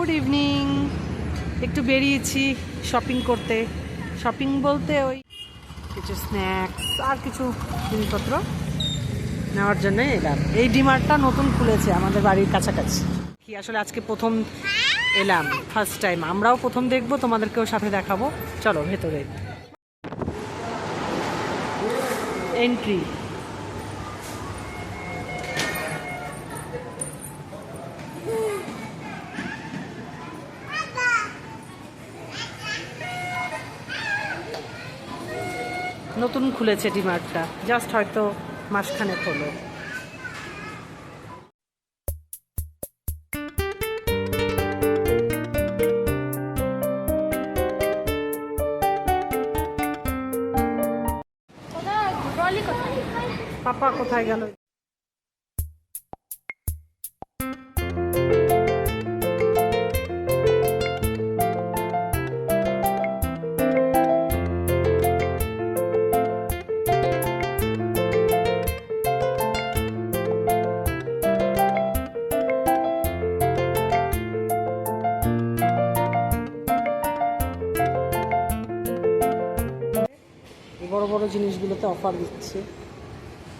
Good evening. একটু বেরিয়েছি shopping করতে। শপিং বলতে ওই কিছু স্ন্যাক্স আর কিছু জিনিসপত্র নেওয়ার জন্য এলাম। এই ডিমার্টটা নতুন খুলেছে আমাদের বাড়ির কাছাকাছি। কি আসলে আজকে প্রথম এলাম ফার্স্ট টাইম আমরাও প্রথম দেখব, তোমাদেরকেও সাথে দেখাবো। চলো ভেতরে। এন্ট্রি নতুন খুলেছে ডিমার্টটা। জাস্ট হয়তো মাসখানেক হলো। পাপা কোথায় গেল? বড় জিনিসগুলোতে অফার দিচ্ছে।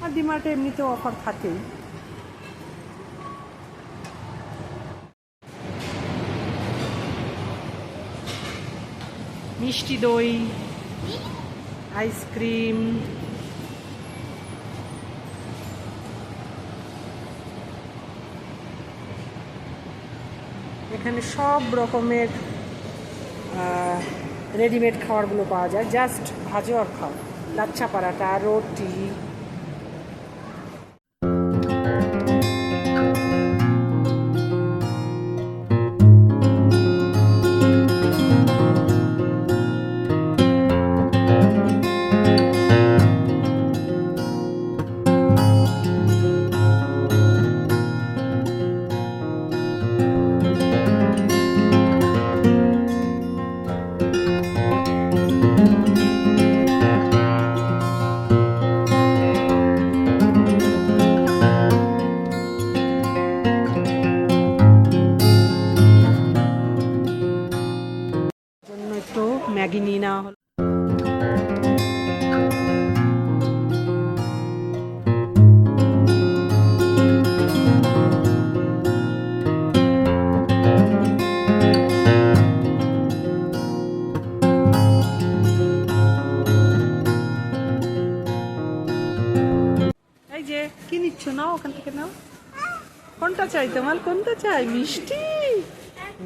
আর ডিমার্টে এমনিতেও অফার থাকেই। মিষ্টি দই, আইসক্রিম। এখানে সব রকমের রেডিমেড খাবারগুলো পাওয়া যায়। জাস্ট ভাজো আর খাও লাচ্ছা পরাটা রুটি ম্যাগি নিয়ে নেওয়া হলো। যে, কি নিচ্ছ? নাও ওখান থেকে নাও। কোনটা চাই? তোমার কোনটা চাই? মিষ্টি?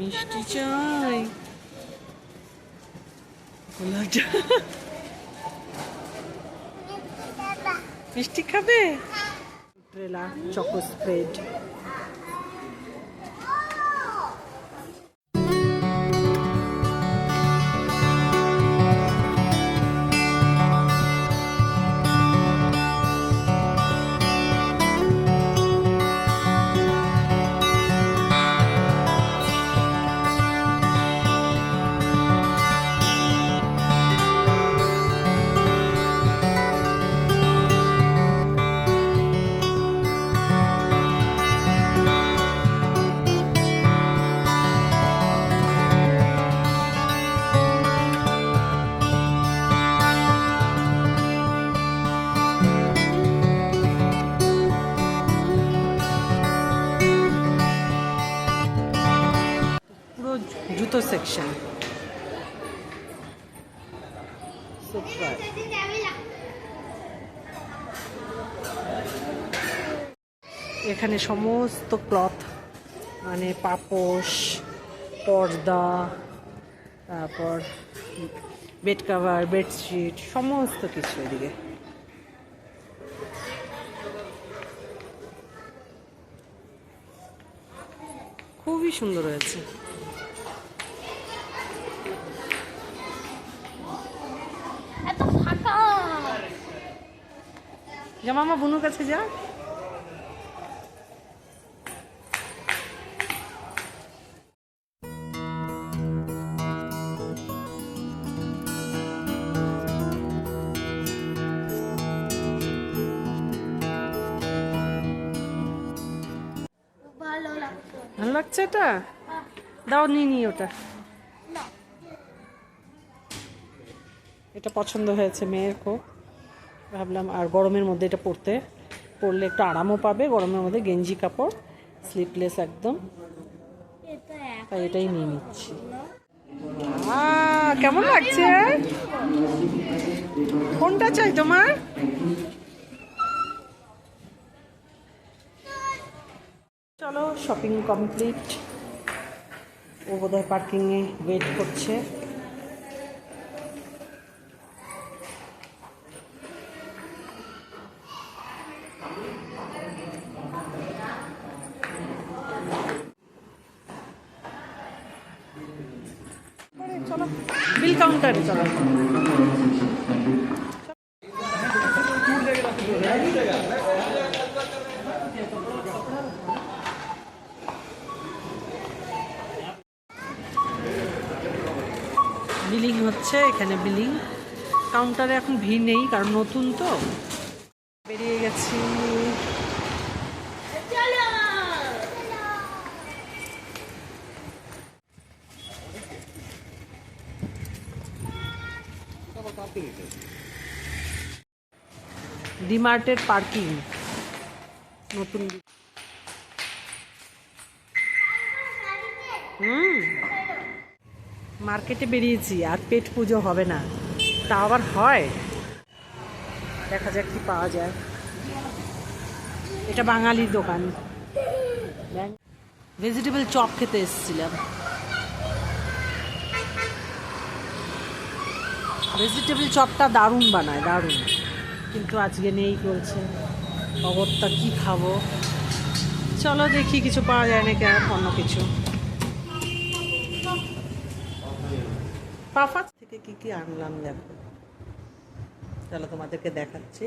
মিষ্টি চাই। মিষ্টি খাবে? চকো স্প্রেড জুতো সেকশন এখানে সমস্ত ক্লথ মানে পাপোশ, পর্দা, তারপর বেড কাভার, বেডশিট, সমস্ত কিছু এদিকে। খুবই সুন্দর হয়েছে। যা মামা বুনুর কাছে যা। ভালো লাগছে। এটা? দাও নিয়ে নি ওটা। এটা পছন্দ হয়েছে মেয়ের খুব ভাবলাম, আর গরমের মধ্যে এটা পরতে। পরলে একটু আরামও পাবে, গরমের মধ্যে গেঞ্জি কাপড় স্লিপলেস একদম। তাই এটাই নিয়ে নিচ্ছি। কেমন লাগছে? কোনটা চাই তোমার? চলো শপিং কমপ্লিট ও বোধহয় পার্কিংয়ে ওয়েট করছে। চলো। বিল কাউন্টারে চলো। বিলিং হচ্ছে, এখানে বিলিং কাউন্টারে এখন ভিড় নেই, কারণ নতুন তো। বেরিয়ে গেছি চলো ডিমার্টের পার্কিং নতুন হুম। মার্কেটে বেরিয়েছি, আর পেট পুজো হবে না। তা আবার হয়? দেখা যাক কি পাওয়া যায়। এটা বাঙালির দোকান। ভেজিটেবল চপ খেতে এসেছিলাম। ভেজিটেবল চপটা দারুণ বানায়, দারুণ। কিন্তু আজকে নেই বলছে। অগত্যা কি খাব? চলো দেখি, কিছু পাওয়া যায় না কেন অন্য কিছু। পাফা থেকে কি কি আনলাম দেখো। চলো তোমাদেরকে দেখাচ্ছি।